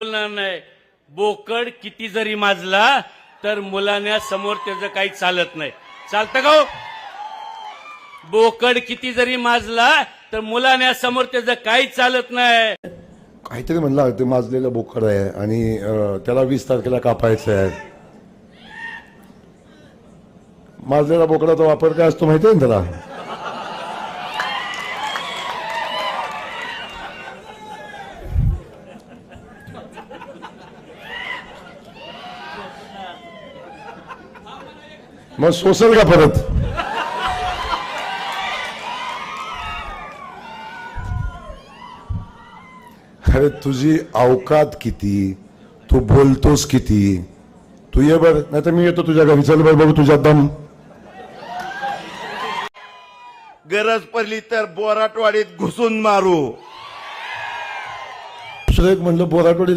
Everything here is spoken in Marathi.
बोलणार नाही. बोकड किती जरी माजला तर मुलांना समोर त्याचं काही चालत नाही. चालतं का हो? बोकड किती जरी माजला तर मुलांना समोर त्याचं काही चालत नाही. काहीतरी म्हणला ते माजलेलं बोकड आहे आणि अं, त्याला वीस तारखेला कापायचं आहे. माजलेला बोकडाचा वापर काय असतो माहिती आहे ना त्याला? मग सोसल का परत? अरे तुझी अवकात किती? तू बोलतोस किती? तू ये बर नाही तर मी येतो तुझ्या घरी. चल बर बघू तुझ्या दम. गरज पडली तर बोराटवाडीत घुसून मारू. दुसरं एक म्हणलं बोराटवाडी